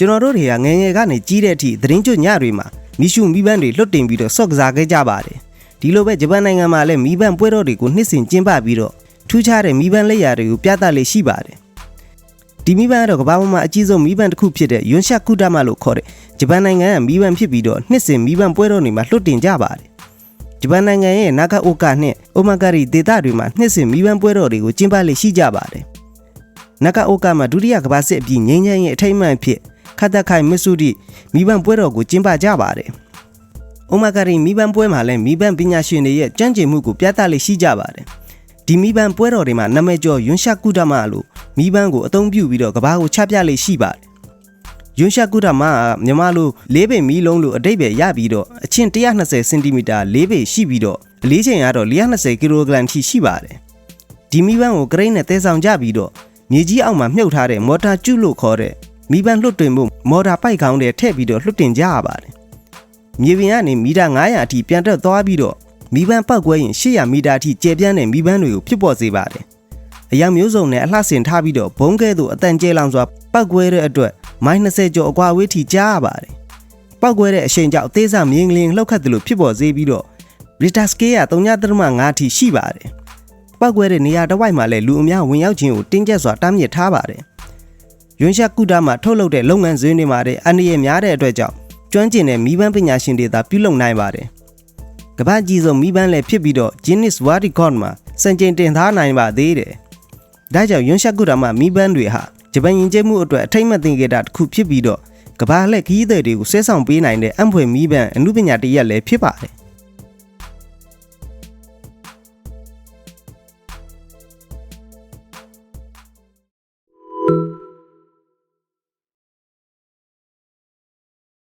ကျွန်တော်တို့တွေကငယ်ငယ်ကနေကြီးတဲ့အထိသတင်းကျွတ်ညတွေမှာမိရှုမိဘန်းတွေလွတ်တင်ပြီးတော့ဆော့ကစားခဲ့ကြပါတယ်ဒီလိုပဲဂျပန်နိုင်ငံမှာလည်းမိဘန်းပွဲတော်တွေကိုနှစ်စဉ်ကျင်းပပြီးတော့ထူးခြားတဲ့မိဘန်းလက်ရာတွေကိုပြသလေ့ရှိပါတယ်ဒီမိဘန်းကတော့ကမ္ဘာပေါ်မှာအကြီးဆုံးမိဘန်းတစ်ခုဖြစ်တဲ့ယွန်ရှာကုဒမလို့ခေါ်တဲ့ဂျပန်နိုင်ငံကမိဘန်းဖြစ်ပြီးတော့နှစ်စဉ်မိဘန်းပွဲတော်တွေမှာလွတ်တင်ကြပါတယ်ဂျပန်နိုင်ငံရဲ့နာဂအိုကာနဲ့အိုမာဂရီဒေသတွေမှာနှစ်စဉ်မိဘန်းပွဲတော်တွေကိုကျင်းပလေ့ရှိကြပါတယ်နဂအိုကာမှာဒုတိယကမ္ဘာစစ်အပြီးငိမ့်ချမ်းရဲ့အထိတ်အမှန်ဖြစ် ခတ်သက်ခိုင်မစ်ဆူရီမိဘန်ပွဲတော်ကိုကျင်းပကြပါတယ်။အိုမာဂရီမိဘန်ပွဲမှာလည်းမိဘန်ပညာရှင်တွေရဲ့ကြံ့ကျင်မှုကိုပြသလေးရှိကြပါတယ်။ဒီမိဘန်ပွဲတော်တွေမှာနာမည်ကျော်ယွန်ရှာကုဒမလို့မိဘန်ကိုအသုံးပြုပြီးတော့ကဘာကိုချပြလေးရှိပါတယ်။ယွန်ရှာကုဒမကမြန်မာလို၄ပေမီလုံးလို့အတိတ်ပဲရပြီးတော့အချင်း120စင်တီမီတာ၄ပေရှိပြီးတော့အလေးချိန်ကတော့120ကီလိုဂရမ်ထိရှိပါတယ်။ဒီမိဘန်ကိုဂရိတ်နဲ့တဲဆောင်ကြပြီးတော့မြေကြီးအောက်မှာမြုပ်ထားတဲ့မော်တာကျုလို့ခေါ်တဲ့ မိပန်းလွတ်တွင်မှုမော်တာပိုက်ခေါင်းတွေထည့်ပြီးတော့လွတ်တင်ကြရပါတယ်။မြေပြင်ကနေမီတာ900အထိပြန်တက်သွားပြီးတော့မိပန်းပောက်ကွဲရင်800မီတာအထိကျယ်ပြန့်တဲ့မိပန်းတွေကိုဖြစ်ပေါ်စေပါတယ်။အရာမျိုးစုံနဲ့အလှဆင်ထားပြီးတော့ဘုံကဲသို့အတန်ကျဲလောင်စွာပောက်ကွဲတဲ့အတွက်မိုင်း20ကျော်အကွာအဝေးထိကြားရပါတယ်။ပောက်ကွဲတဲ့အရှိန်ကြောင့်အသေးစားမြင်းကလေးလှုပ်ခတ်တယ်လို့ဖြစ်ပေါ်စေပြီးတော့ Richter scale က3.5အထိရှိပါတယ်။ပောက်ကွဲတဲ့နေရာတစ်ဝိုက်မှာလည်းလူအများဝင်ရောက်ခြင်းကိုတင်းကျပ်စွာတားမြစ်ထားပါတယ်။ ယွန်ရှာကုတာမှာထုတ်လုပ်တဲ့လုပ်ငန်းစဉ်တွေမှာတဲ့အန္တရာယ်များတဲ့အတွက်ကြောင့်ကျွမ်းကျင်တဲ့မိဘန်းပညာရှင်တွေသာပြုလုပ်နိုင်ပါတယ်။ကမ္ဘာကြီးဆုံးမိဘန်းလည်းဖြစ်ပြီးတော့ Guinness World Record မှာစံချိန်တင်ထားနိုင်ပါသေးတယ်။ဒါကြောင့်ယွန်ရှာကုတာမှာမိဘန်းတွေဟာဂျပန်ယဉ်ကျေးမှုအတွက်အထိမ့်မှတ်သင်္ကေတတစ်ခုဖြစ်ပြီးတော့ကမ္ဘာလှည့်ခရီးသည်တွေကိုဆွဲဆောင်ပေးနိုင်တဲ့အံ့ဖွယ်မိဘန်းအမှုပညာတစ်ရပ်လည်းဖြစ်ပါတယ်